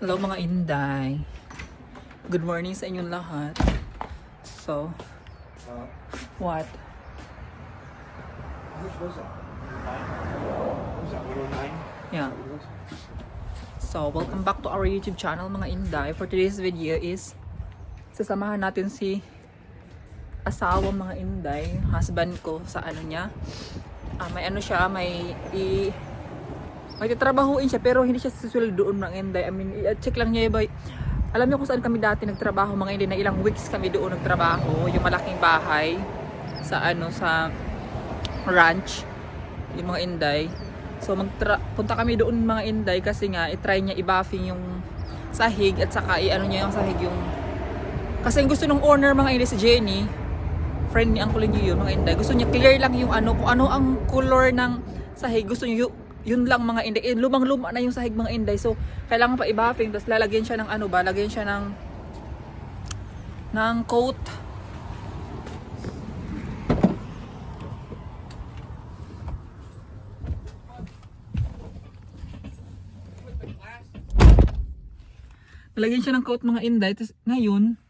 Hello mga Inday. Good morning sa inyong lahat. So, what? Which was that? What was that 109? Yeah. So, welcome back to our YouTube channel mga Inday. For today's video is sasamahan natin si asawa mga Inday, husband ko sa ano niya. Ah, may ano siya, may i may titrabahuin siya pero hindi siya susunod doon mga Inday. I mean, i-check lang niya ba alam niyo kung saan kami dati nagtrabaho mga Inday na ilang weeks kami doon nagtrabaho, yung malaking bahay sa ano sa ranch yung mga Inday. So magtra- punta kami doon mga Inday kasi nga i-try niya i-buffing yung sahig at saka i-ano niya yung sahig yung kasi gusto ng owner mga Inday si Jenny friend ni Uncle niyo yun mga Inday gusto niya clear lang yung ano kung ano ang color ng sahig gusto niyo yun, lang mga Inday eh, lumang luma na yung sahig mga Inday so kailangan pa i-buffing tapos lalagyan siya ng ano ba lagyan siya ng ng coat Lalagyan siya ng coat mga Inday. Tapos ngayon,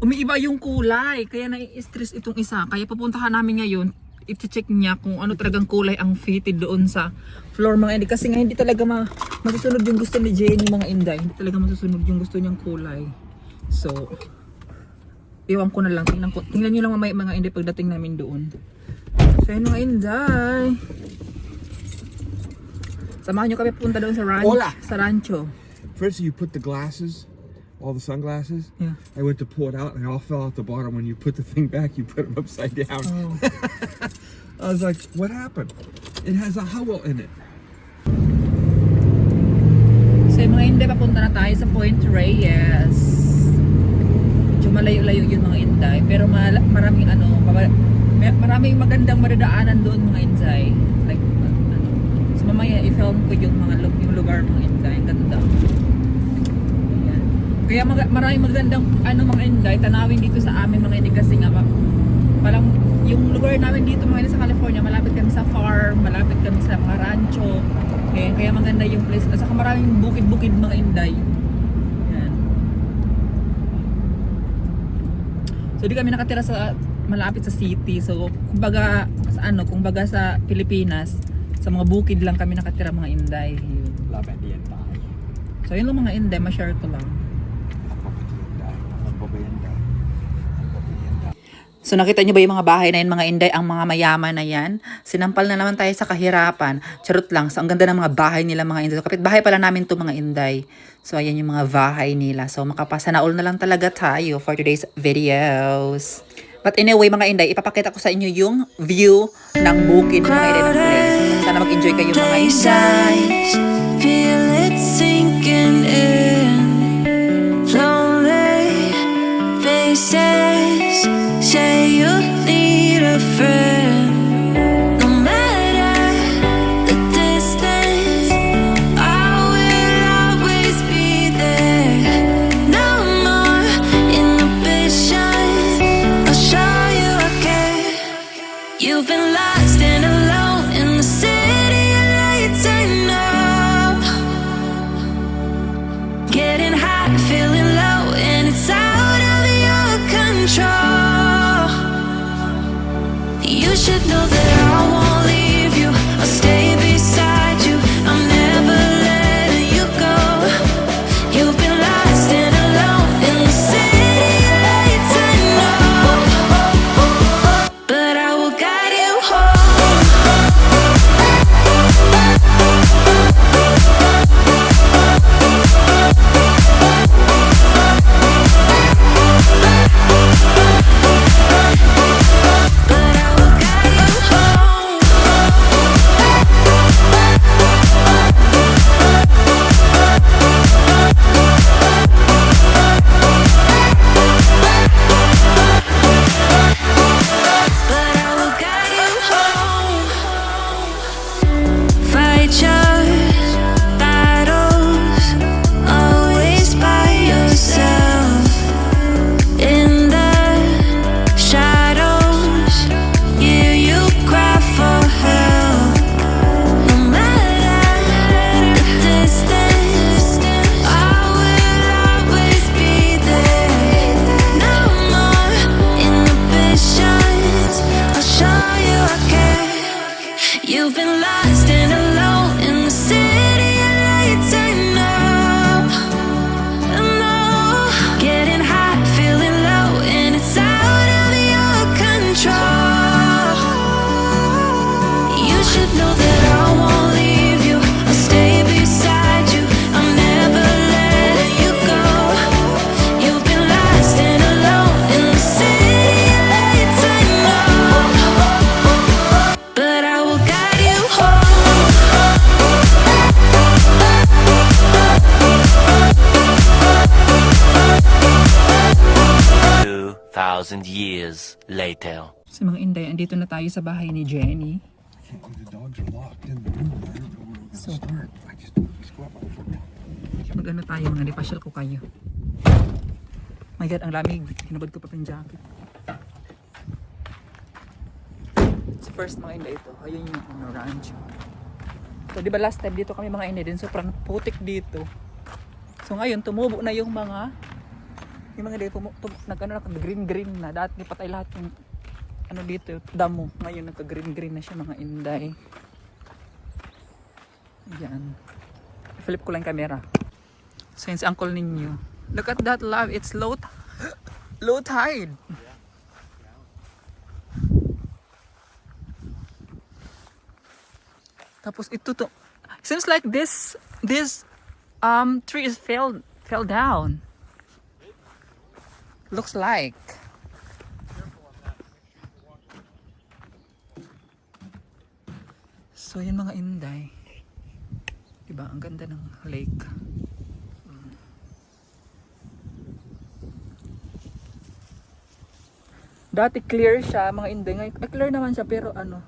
umiiba yung kulay. Kaya nai-stress itong isa. Kaya pupuntahan namin ngayon, i-check niya kung ano talagang kulay ang fitted doon sa floor mga Inday. Kasi nga hindi talaga ma masusunod yung gusto ni Jenny mga Inday. Hindi talaga masusunod yung gusto niyang kulay. So, iwan ko na lang. Tingnan, ko, tingnan nyo lang mamaya mga Inday pagdating namin doon. So, yun mga Inday. Samahan nyo kami punta doon sa ranch. Hola. Sa rancho. First, you put the glasses, all the sunglasses. Yeah. I went to pull it out, and they all fell out the bottom. When you put the thing back, you put them upside down. Oh. I was like, "What happened?" It has a howell in it. So yung mga hindi, papunta na tayo sa Point Reyes. Medyo malayo-layo yun mga inday. Pero maraming ano, maraming magandang madadaanan doon mga inday. Like, ano. So mamaya i-film ko yung mga yung lugar mga inday. Ang ganda. Kaya mag- maraming magandang ano mga inday, tanawin dito sa amin mga inday kasi nga ma- parang yung lugar namin dito mga inday sa California, malapit kami sa farm, malapit kami sa mga rancho. Kaya, kaya maganda yung place. At saka maraming bukid-bukid mga inday. Yan. So di kami nakatira sa malapit sa city. So kumbaga sa ano, kumbaga sa Pilipinas, sa mga bukid lang kami nakatira mga inday. Yun. Labandian tayo. So yun lang mga inday, ma-share ko lang. So nakita nyo ba yung mga bahay na yun, mga inday, ang mga mayaman na yan? Sinampal na naman tayo sa kahirapan. Charot lang. So ang ganda ng mga bahay nila mga inday. So, kapit bahay pala namin to mga inday. So ayan yung mga bahay nila. So makapasana all na lang talaga tayo for today's videos. But anyway mga inday, ipapakita ko sa inyo yung view ng bukid mga inday ng place. Sana mag-enjoy kayo mga inday. Feel it sinking in. Lonely faces say you need a friend. Mga Inday, andito na tayo sa bahay ni Jenny. So-. Mag-ano tayo mga dipasyal ko kayo. My God, ang lamig. Hinabad ko pa yung jacket. So first mga Inday ito. Ayun yung ano, rancho. So di ba last time dito kami mga Inday din sobrang putik dito. So ngayon tumubo na yung mga yung mga dito tumu, tum, nag ano, green green na dati patay lahat yung ano dito damo ngayon nagka green green na siya mga Inday. Yan. Flip ko lang camera. Since uncle ninyo. Look at that love. It's low low tide. Tapos ito to. Seems like this this um tree is fell fell down. Looks like. So yun mga inday. Diba? Ang ganda ng lake. Dati clear siya, mga inday. Ngayon, eh, clear naman siya, pero ano,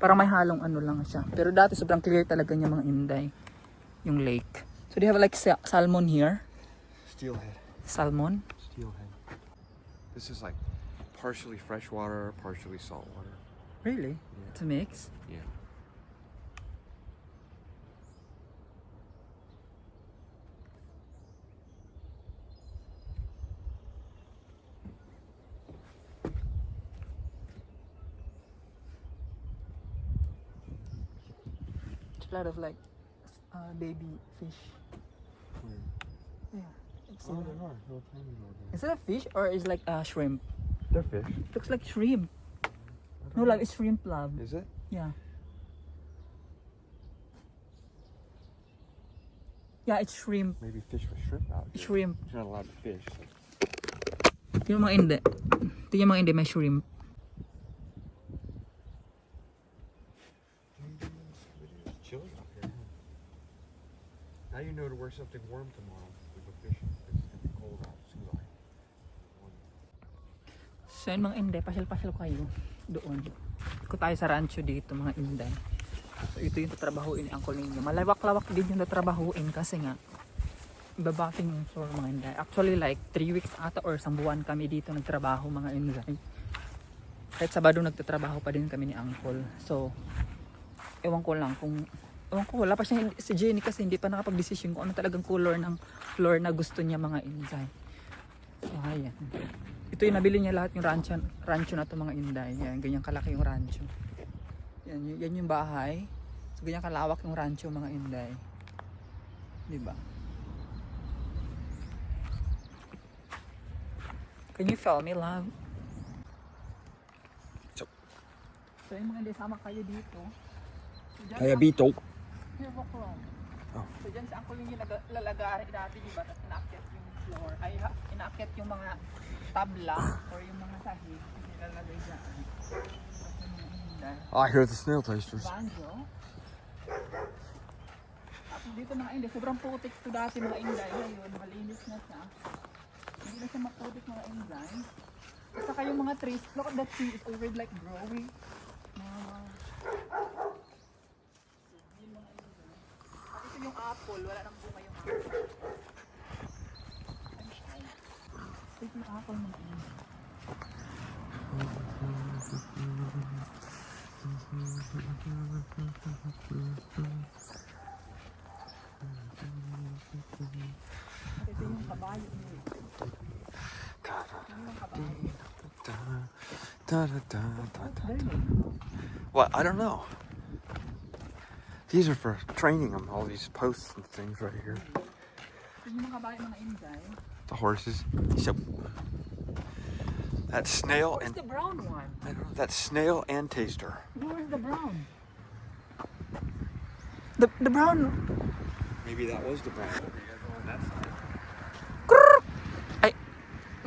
parang may halong ano lang siya. Pero dati sobrang clear talaga niya mga inday. Yung lake. So they have like sa- salmon here. Steelhead. Salmon. Steelhead. This is like partially freshwater, partially saltwater. Really? It's a mix? Yeah. It's a lot of like uh, baby fish. Yeah. It's, Oh, they are. Little tiny little is it a fish or is it like a shrimp? They're fish. Looks like shrimp. No, love, it's shrimp, love. Is it? Yeah. Yeah, it's shrimp. Maybe fish with shrimp out here. Shrimp. You're not allowed to fish. so- Ito yung mga hindi. Ito yung mga hindi, may shrimp. Now you know to wear something warm tomorrow. We go fishing. It's gonna be cold out. It's like So yun mga inday, pasyal-pasyal kayo doon. Iko tayo sa rancho dito mga inday. So ito yung tatrabahuin ni uncle ninyo. Malawak-lawak din yung tatrabahuin kasi nga babaking yung floor mga inday. Actually like 3 weeks ata or isang buwan kami dito nagtrabaho mga inday. Kahit Sabado nagtatrabaho pa din kami ni uncle. So ewan ko lang kung ewan ko wala pa siya si Jenny kasi hindi pa nakapag-desisyon kung ano talagang color ng floor na gusto niya mga inday. So ayan. Ito yung nabili niya lahat yung rancho, rancho na to mga inday. Yan, ganyan kalaki yung rancho. Yan, yan yung bahay. So, ganyan kalawak yung rancho mga inday. Di ba? Can you feel me, love? So- yung mga inday, sama kayo dito. Kaya Bito. Around. Oh. So, dyan sa angkol yung nag- lalagari dati, di ba? Tapos inaakyat yung floor. Ay, inaakyat yung mga tabla or yung mga sahig. Nilalagay dyan. Oh, I hear the snail tasters. Banjo. Tapos dito mga inday, sobrang putik to dati mga inday. Ngayon, malinis na siya. Hindi na siya maputik mga inday. At saka yung mga trees, look at that tree, it's already like growing. Apple, wala nang bunga yung apple. Ay, shy. Ito yung apple mga inday. At ito yung kabayo niya. Ito yung kabayo. Da, da, da, da, da, da. What? I don't know. These are for training them, all these posts and things right here. Yung mga kabayo, mga inday. The horses. So that snail Where's and the brown one? I don't know, that snail and taster. Where's the brown? The, the brown. Maybe that was the brown. That's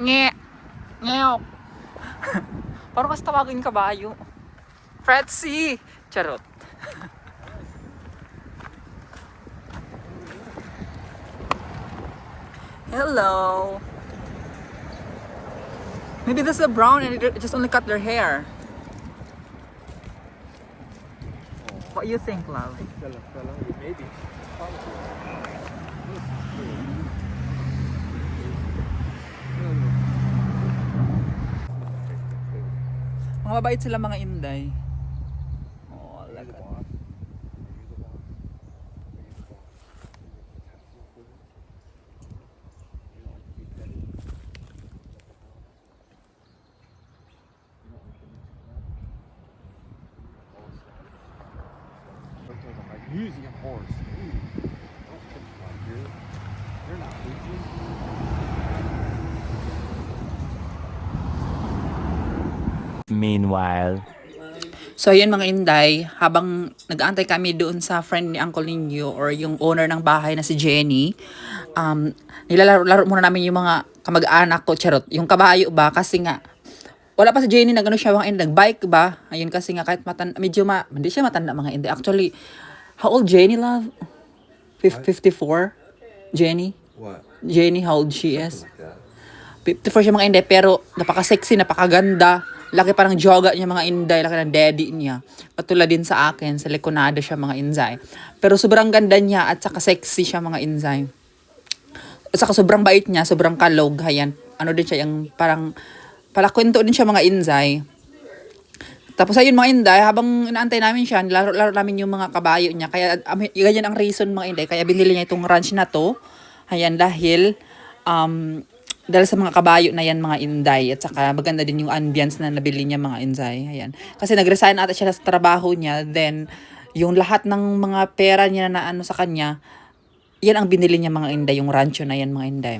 Nge. Ngeok. Parang kasi tawagin kabayo. Fretzy! Charot. Hello. Maybe this is a brown and it just only cut their hair. What you think, love? maybe. Mga sila mga inday. Oh, look at But there's a magnesium horse. Ooh, don't touch that, dude. You're not losing. Meanwhile. So yun mga inday, habang nag-aantay kami doon sa friend ni Uncle Ninyo or yung owner ng bahay na si Jenny, um, nilalaro muna namin yung mga kamag-anak ko, charot, yung kabayo ba, kasi nga, wala pa si Jenny na gano'n siya mga inday, nag-bike ba, ayun kasi nga kahit matanda, medyo ma, hindi siya matanda mga inday, actually, how old Jenny love? Fif- 54? Jenny? What? Jenny, how old she is? Like that. 54 siya mga inday, pero napaka-sexy, napakaganda. Laki parang joga niya mga inday, laki ng daddy niya. Katulad din sa akin, sa Leconado siya mga inzay. Pero sobrang ganda niya at saka sexy siya mga inzay. At saka sobrang bait niya, sobrang kalog. Hayan, ano din siya, yung parang, palakwento din siya mga inzay. Tapos ayun mga inday, habang inaantay namin siya, laro-laro namin yung mga kabayo niya. Kaya um, ganyan ang reason mga inday. Kaya binili niya itong ranch na to. Ayan, dahil um, dahil sa mga kabayo na yan mga inday at saka maganda din yung ambience na nabili niya mga inday. Ayan. Kasi nag-resign ata siya sa trabaho niya. Then, yung lahat ng mga pera niya na ano sa kanya, yan ang binili niya mga inday, yung rancho na yan mga inday.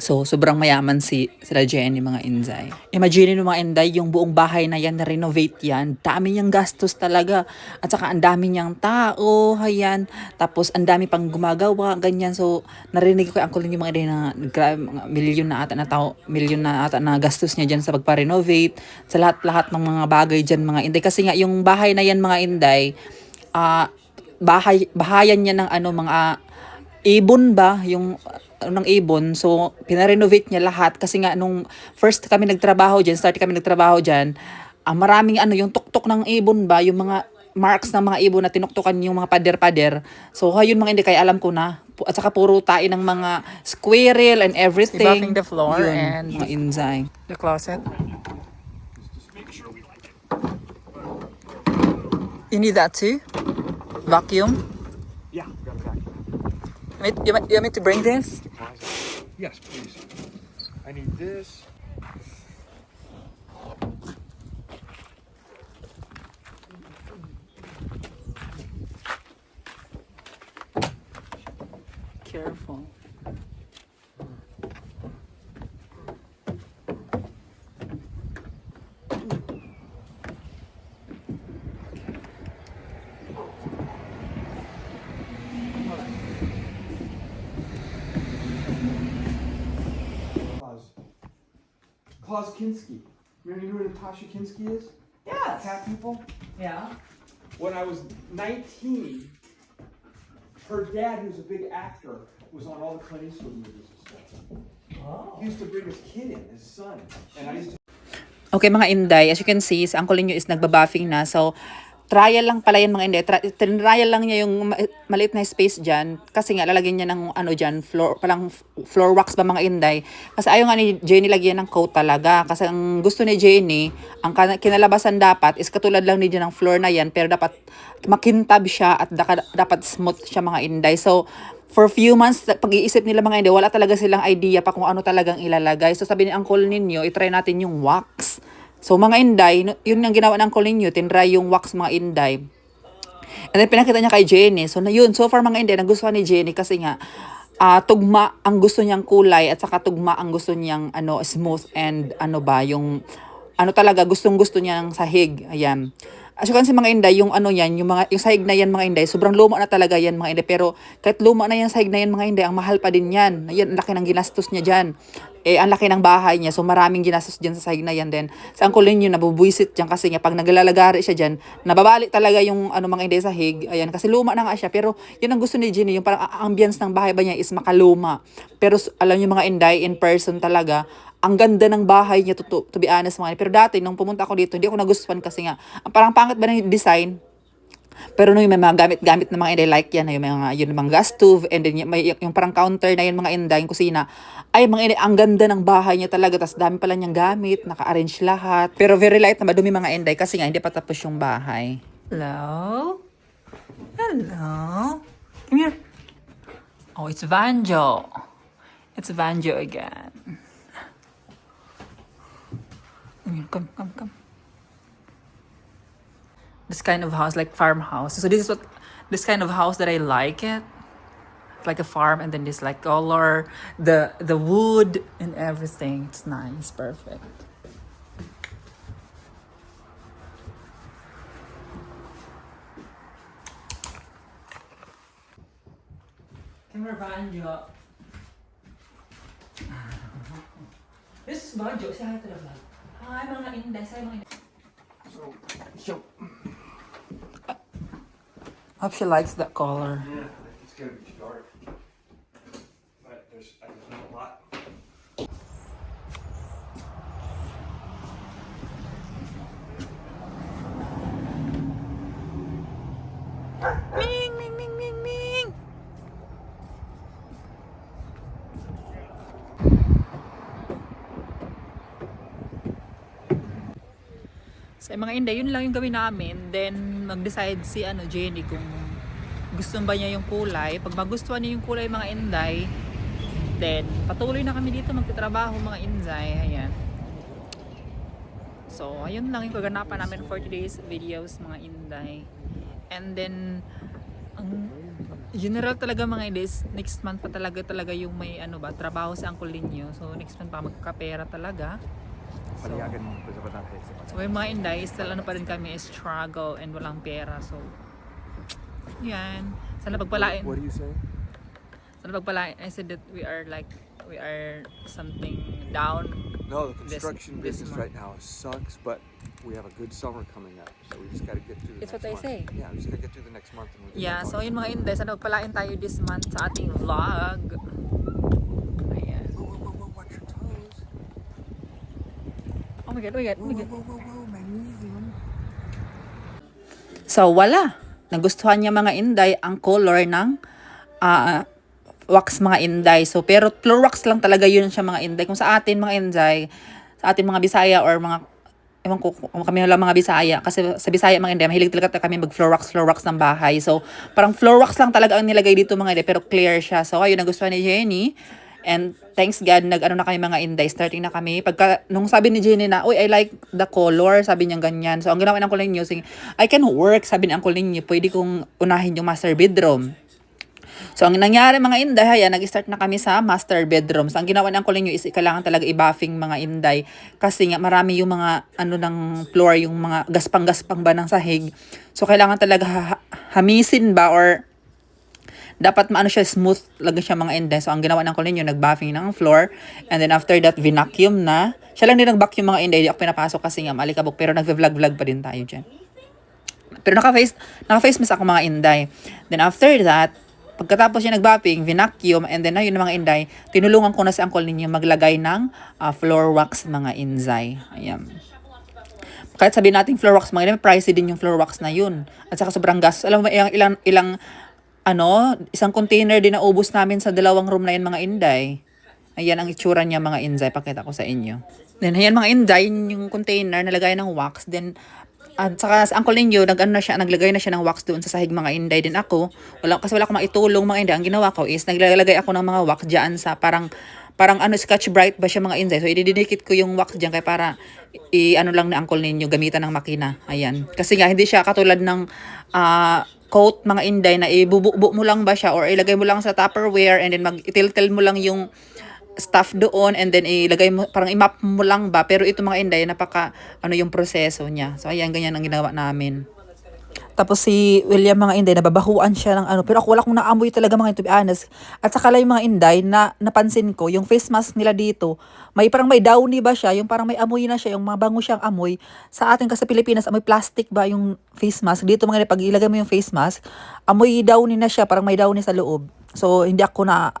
So, sobrang mayaman si sila Jenny, mga inday. Imagine nyo mga inday, yung buong bahay na yan, na-renovate yan. Dami niyang gastos talaga. At saka ang dami niyang tao, hayan. Tapos, ang dami pang gumagawa, ganyan. So, narinig ko kay Uncle yung mga inday na grabe, mga milyon na ata na tao, milyon na ata na gastos niya dyan sa pagpa-renovate. Sa lahat-lahat ng mga bagay dyan, mga inday. Kasi nga, yung bahay na yan, mga inday, ah, bahay, bahayan niya ng ano, mga ibon ba, yung uh, ng ibon. So, pinarenovate niya lahat kasi nga nung first kami nagtrabaho dyan, start kami nagtrabaho dyan, ah, maraming ano, yung tuktok ng ibon ba, yung mga marks ng mga ibon na tinuktukan yung mga pader-pader. So, ayun mga hindi, kaya alam ko na. At saka puro tayo ng mga squirrel and everything. Buffing the floor Yun, and- mga inzay. The closet. You need that too? Vacuum? You want, you want- you want me to bring this? Yes, please. I need this. Careful. Klaus Kinski. You know, who Natasha Kinski is? Yes. Cat people? Yeah. When I was 19, her dad, who's a big actor, was on all the Clint Eastwood movies and stuff. Oh. He used to bring his kid in, his son. And I used to Okay mga inday, as you can see, si Uncle Ninyo is nagbabuffing na. So, trial lang pala yan mga inday. Tra- trial lang niya yung ma- maliit na space dyan. Kasi nga, lalagyan niya ng ano dyan, floor, palang floor wax ba mga inday. Kasi ayaw nga ni Jenny lagyan ng coat talaga. Kasi ang gusto ni Jenny, ang kinalabasan dapat is katulad lang ni Jenny ng floor na yan. Pero dapat makintab siya at daka- dapat smooth siya mga inday. So, for few months, pag-iisip nila mga hindi, wala talaga silang idea pa kung ano talagang ilalagay. So sabi ni Uncle ninyo, itry natin yung wax. So mga inday, yun ang ginawa ng Uncle ninyo, tinry yung wax mga inday. And then pinakita niya kay Jenny. So na yun, so far mga hindi, nagustuhan ni Jenny kasi nga, ah tugma ang gusto niyang kulay at saka tugma ang gusto niyang ano smooth and ano ba yung ano talaga gustong gusto niya ng sahig. Ayan. As you can see mga inday, yung ano yan, yung mga yung sahig na yan mga inday, sobrang luma na talaga yan mga inday. Pero kahit luma na yan sahig na yan mga inday, ang mahal pa din yan. Ayan, ang laki ng ginastos niya dyan. Eh, ang laki ng bahay niya. So maraming ginastos dyan sa sahig na yan din. Sa angkulin yun, nabubuisit dyan kasi nga pag naglalagari siya dyan, nababalik talaga yung ano mga inday sahig. Ayan, kasi luma na nga siya. Pero yun ang gusto ni Ginny, yung parang ambience ng bahay ba niya is makaluma. Pero alam niyo mga inday, in person talaga, ang ganda ng bahay niya to, to, to be honest mga pero dati nung pumunta ako dito hindi ako nagustuhan kasi nga ang parang pangit ba ng design pero nung yung mga gamit-gamit na mga inday like yan, yung mga, yun, mga gas stove, and then yung, may, yung parang counter na yun mga inday, yung kusina, ay mga inday, ang ganda ng bahay niya talaga, tas dami pala niyang gamit, naka-arrange lahat. Pero very light na madumi mga inday, kasi nga hindi pa tapos yung bahay. Hello? Hello? Come here. Oh, it's Vanjo. It's Vanjo again. Come come, come, come. This kind of house, like farmhouse. So this is what, this kind of house that I like it. It's like a farm and then this like color, the the wood and everything. It's nice, perfect. Come here, Banjo. This is Banjo. Say hi to the vlog. Hi, mga inday. Say mga inday. Hope she likes that color. Yeah, it's gonna be dark. But there's, I just know a lot. Ming, mga inday, yun lang yung gawin namin. Then, mag-decide si ano, Jenny kung gusto ba niya yung kulay. Pag magustuhan niya yung kulay mga inday, then, patuloy na kami dito magtatrabaho mga inday. Ayan. So, ayun lang yung kaganapan namin for today's videos mga inday. And then, ang general talaga mga indays, next month pa talaga talaga yung may ano ba, trabaho sa Uncle Linyo. So, next month pa magkapera talaga. So, so yung mga inday, still ano pa rin kami, struggle and walang pera. So, yan. Sana pagpalain. What do you say? Sana pagpalain. I said that we are like, we are something down. No, the This- construction this business month. right now sucks, but we have a good summer coming up, so we just got to get through the It's next what I month. say. Yeah, we just got to get through the next month. And we'll Yeah, so yun mga inday, sana pagpalain tayo this month sa ating vlog. Oh my god, oh my god, oh my god. Whoa, whoa, whoa, magnesium. So, wala. Nagustuhan niya mga inday ang color ng ah, wax mga inday. So, pero floor wax lang talaga yun siya mga inday. Kung sa atin mga inday, sa atin mga Bisaya or mga ewan ko kami lang mga Bisaya kasi sa Bisaya mga inday mahilig talaga kami mag floor wax floor wax ng bahay so parang floor wax lang talaga ang nilagay dito mga inday pero clear siya so ayun nagustuhan ni Jenny and thanks God nag ano na kami mga inday starting na kami pagka nung sabi ni Jenny na uy I like the color sabi niya ganyan so ang ginawa ng Uncle Ninyo I can work sabi ni Uncle Ninyo pwede kong unahin yung master bedroom So, ang nangyari mga inday, haya, nag-start na kami sa master bedroom. So, ang ginawa ng kuling nyo is kailangan talaga i-buffing mga inday. Kasi nga, marami yung mga, ano ng floor, yung mga gaspang-gaspang ba ng sahig. So, kailangan talaga ha- hamisin ba or dapat maano siya smooth lagi siya mga inday. So, ang ginawa ng nyo, nag-buffing ng floor. And then, after that, vinacuum na. Siya lang din nag-vacuum mga inday. Ako pinapasok kasi nga, malikabok. Pero nag-vlog-vlog pa din tayo dyan. Pero naka-face, naka-face mask ako mga inday. Then after that, pagkatapos niya nag-bopping, vinacuum, and then ayun mga inday, tinulungan ko na si uncle ninyo maglagay ng ah, floor wax mga inzay. Ayan. Kahit sabihin natin floor wax, mga inday, pricey din yung floor wax na yun. At saka sobrang gas. Alam mo, ilang, ilang, ilang ano, isang container din na ubos namin sa dalawang room na yun mga inday. Ayan ang itsura niya mga inday. Pakita ko sa inyo. Then ayan mga inday, yun yung container nalagay ng wax. Then at saka sa uncle ninyo, nag ano na siya, naglagay na siya ng wax doon sa sahig mga inday din ako. Wala, kasi wala akong maitulong mga inday. Ang ginawa ko is naglalagay ako ng mga wax dyan sa parang parang ano scotch bright ba siya mga inday. So ididikit ko yung wax diyan kay para i ano lang ni uncle ninyo gamitan ng makina. Ayan. Kasi nga hindi siya katulad ng ah coat mga inday na ibububo mo lang ba siya or ilagay mo lang sa Tupperware and then mag-itil-til mo lang yung stuff doon and then ilagay mo parang imap mo lang ba. Pero ito mga inday napaka ano yung proseso niya. So ayan ganyan ang ginawa namin tapos si William mga inday, nababahuan siya ng ano. Pero ako wala kong naamoy talaga mga to be honest. At saka lang yung mga inday na napansin ko, yung face mask nila dito, may parang may downy ba siya, yung parang may amoy na siya, yung mabango siyang amoy. Sa atin kasi Pilipinas, amoy plastic ba yung face mask. Dito mga pag ilagay mo yung face mask, amoy downy na siya, parang may downy sa loob. So hindi ako na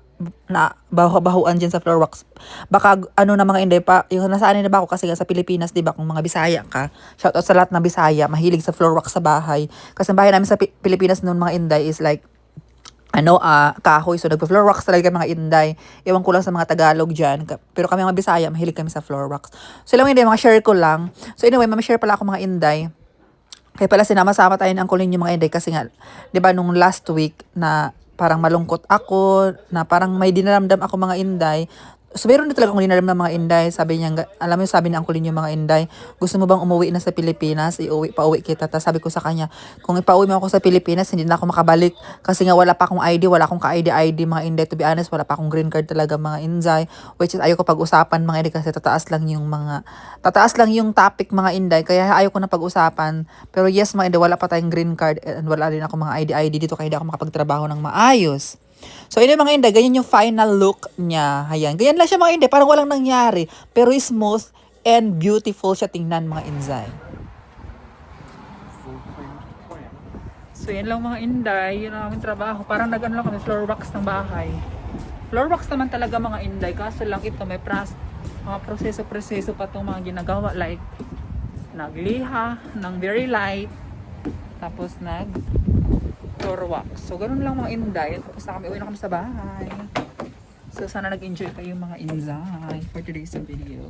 na baho-bahuan dyan sa floor wax. Baka ano na mga inday pa, yung nasanay na ba ako kasi nga sa Pilipinas, di ba, kung mga Bisaya ka, shout out sa lahat ng Bisaya, mahilig sa floor wax sa bahay. Kasi ang bahay namin sa Pi- Pilipinas noon mga inday is like, ano, ah, kahoy. So, nagpa-floor wax talaga mga inday. Ewan ko lang sa mga Tagalog dyan. Pero kami mga Bisaya, mahilig kami sa floor wax. So, ilang inday, mga share ko lang. So, anyway, share pala ako mga inday. Kaya pala sinama-sama tayo ng kulin yung mga inday kasi nga, di ba nung last week na parang malungkot ako, na parang may dinaramdam ako mga inday. So, meron din talaga akong dinaramdam ng mga inday. Sabi niya, alam mo sabi ni Angkulin yung mga inday, gusto mo bang umuwi na sa Pilipinas? Iuwi, pauwi kita. Tapos sabi ko sa kanya, kung ipauwi mo ako sa Pilipinas, hindi na ako makabalik. Kasi nga wala pa akong ID, wala akong ka-ID-ID mga inday. To be honest, wala pa akong green card talaga mga inday. Which is ayoko pag-usapan mga inday kasi tataas lang yung mga, tataas lang yung topic mga inday. Kaya ayoko na pag-usapan. Pero yes mga inday, wala pa tayong green card and wala rin ako mga ID-ID dito kaya hindi ako makapagtrabaho ng maayos. So, yun mga inday, ganyan yung final look niya. Ayan, ganyan lang siya mga inday, parang walang nangyari. Pero smooth and beautiful siya tingnan mga inday. So yan lang mga inday, yun ang aming trabaho. Parang nag-ano lang kami, floor wax ng bahay. Floor wax naman talaga mga inday, kaso lang ito may pras, mga proseso-proseso pa itong mga ginagawa. Like, nagliha ng very light, tapos nag floor wax. So ganun lang mga inday. Tapos na kami, uwi na kami sa bahay. So sana nag-enjoy kayo mga inday for today's video.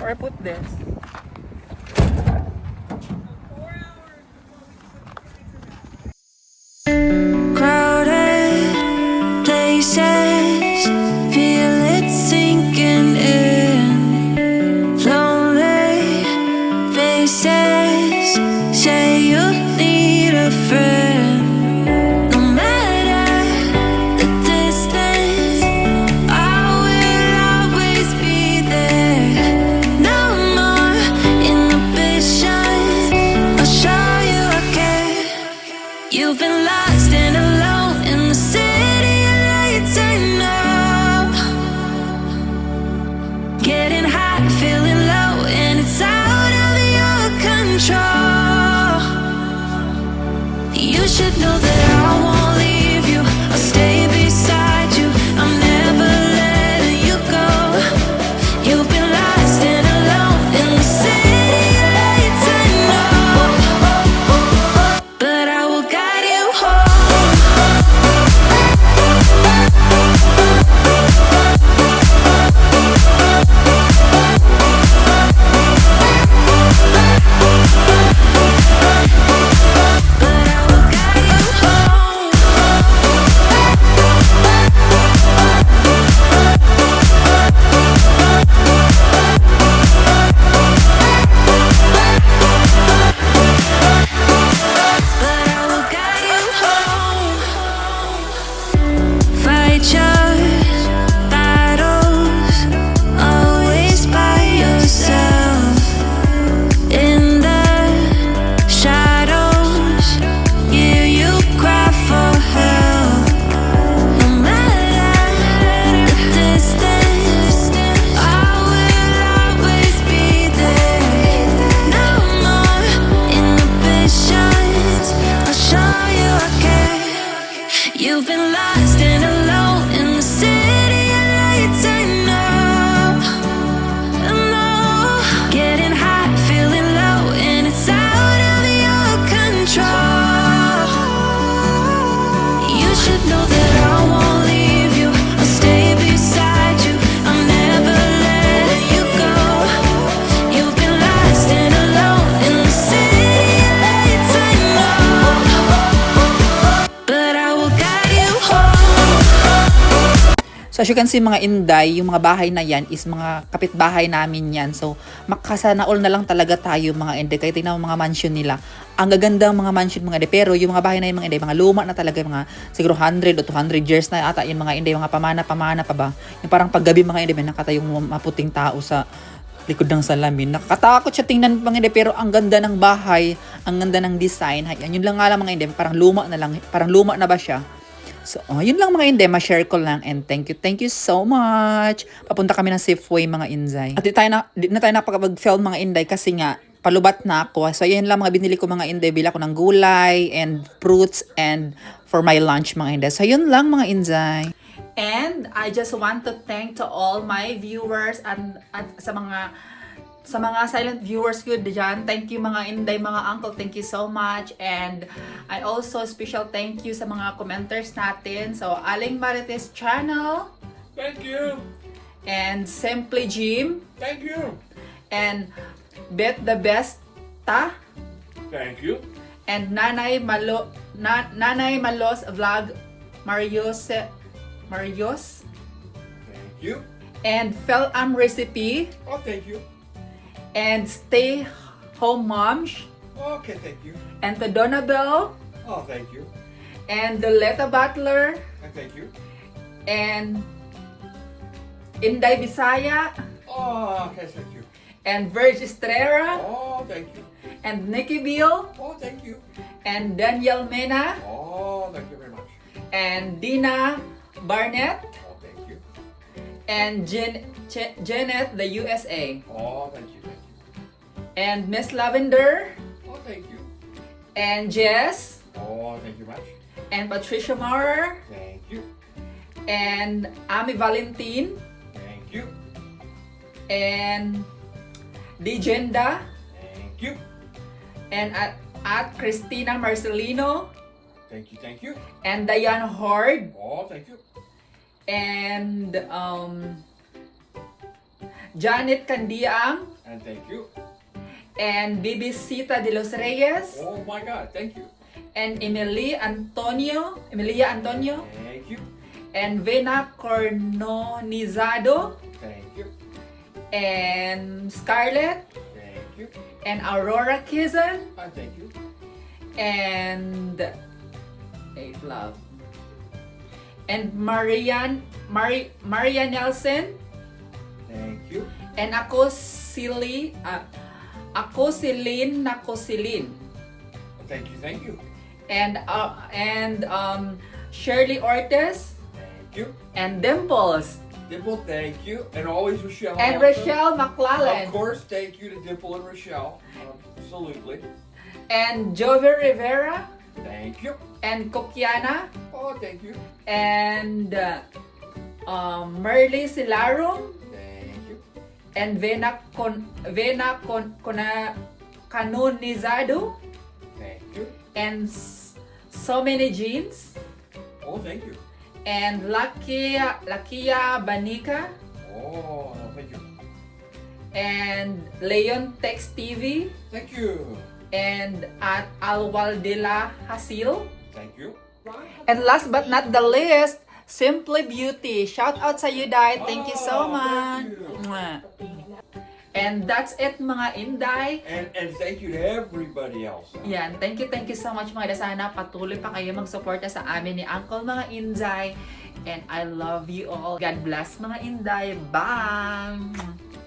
Or put this. So as you can see mga Inday, yung mga bahay na yan is mga kapitbahay namin yan. So makasana na lang talaga tayo mga Inday. Kaya tingnan mga mansion nila. Ang gaganda mga mansion mga Inday. Pero yung mga bahay na yung mga Inday, mga luma na talaga, mga siguro 100 o 200 years na ata yung mga Inday, mga pamana-pamana pa ba. Yung parang paggabi mga Inday, may nakata yung maputing tao sa likod ng salamin. Nakakatakot siya tingnan mga Inday, pero ang ganda ng bahay, ang ganda ng design. Ayan, yun lang nga lang mga Inday, parang luma na lang, parang luma na ba siya? So, oh, yun lang mga Inday, ma-share ko lang and thank you, thank you so much. Papunta kami ng Safeway mga Inday. At di tayo na, di na tayo nakapag-film mga Inday kasi nga, palubat na ako. So, yun lang mga binili ko mga Inday. Bila ko ng gulay and fruits and for my lunch mga Inday. So, yun lang mga Inday. And I just want to thank to all my viewers and at sa mga sa mga silent viewers ko dyan. Thank you mga inday, mga uncle. Thank you so much. And I also special thank you sa mga commenters natin. So, Aling Marites Channel Thank you. and Simply Jim Thank you. and Bet the Best Ta Thank you. and Nanay Malo Na, Nanay Malos Vlog Marios Marios Thank you. and Fel Am Recipe Oh, thank you. and Stay Home Moms Okay, thank you. and to Donabel Oh, thank you. and the Leta Butler And thank you. and Inday Bisaya Oh, okay, thank you. And Virg Estrera Oh, thank you. and Nikki Beal. Oh, thank you. and Daniel Mena Oh, thank you very much. and Dina Barnett Oh, thank you. and Jen, Ch- Janet the USA Oh, thank you, thank you. and Miss Lavender Oh, thank you. and Jess Oh, thank you much. and Patricia Maurer Thank you. and Ami Valentin Thank you. and Digenda Thank you. and at, at Christina Marcelino Thank you, thank you. and Diane Horde Oh, thank you. and um, Janet Candiang And thank you. and Bibisita de los Reyes Oh my God, thank you. and Emily Antonio, Emilia Antonio Thank you. and Vena Cornonizado Thank you. And Scarlett Thank you. and Aurora Kizan thank you. and Eight Love and Marian Mari, Maria Nelson Thank you. and ako Sili ah, ako Silin Nakosilin Thank you, thank you. and uh, and um Shirley Ortiz Thank you. and Dimples Dimple, thank you. And always Rochelle. and also. Rochelle Of course, thank you to Dimple and Rochelle. Absolutely. and Jovi Rivera Thank you. and Kokiana Oh, thank you. and uh, um, Merly Silarum Thank you. and Vena Con Vena Con Cona Canonizado Thank you. and s- so many jeans Oh, thank you. And Lakia Lakia Banika Oh, thank you. and Leon Tex TV Thank you. and at Alwaldila Hasil Thank you. and last but not the least Simply Beauty shout out sa you Dai thank you so Oh, much thank you. Mwah. And that's it mga Inday And and thank you to everybody else. Yan, thank you, thank you so much mga Sana patuloy pa kayo magsuporta sa amin ni Uncle mga Inday. And I love you all. God bless mga Inday. Bye!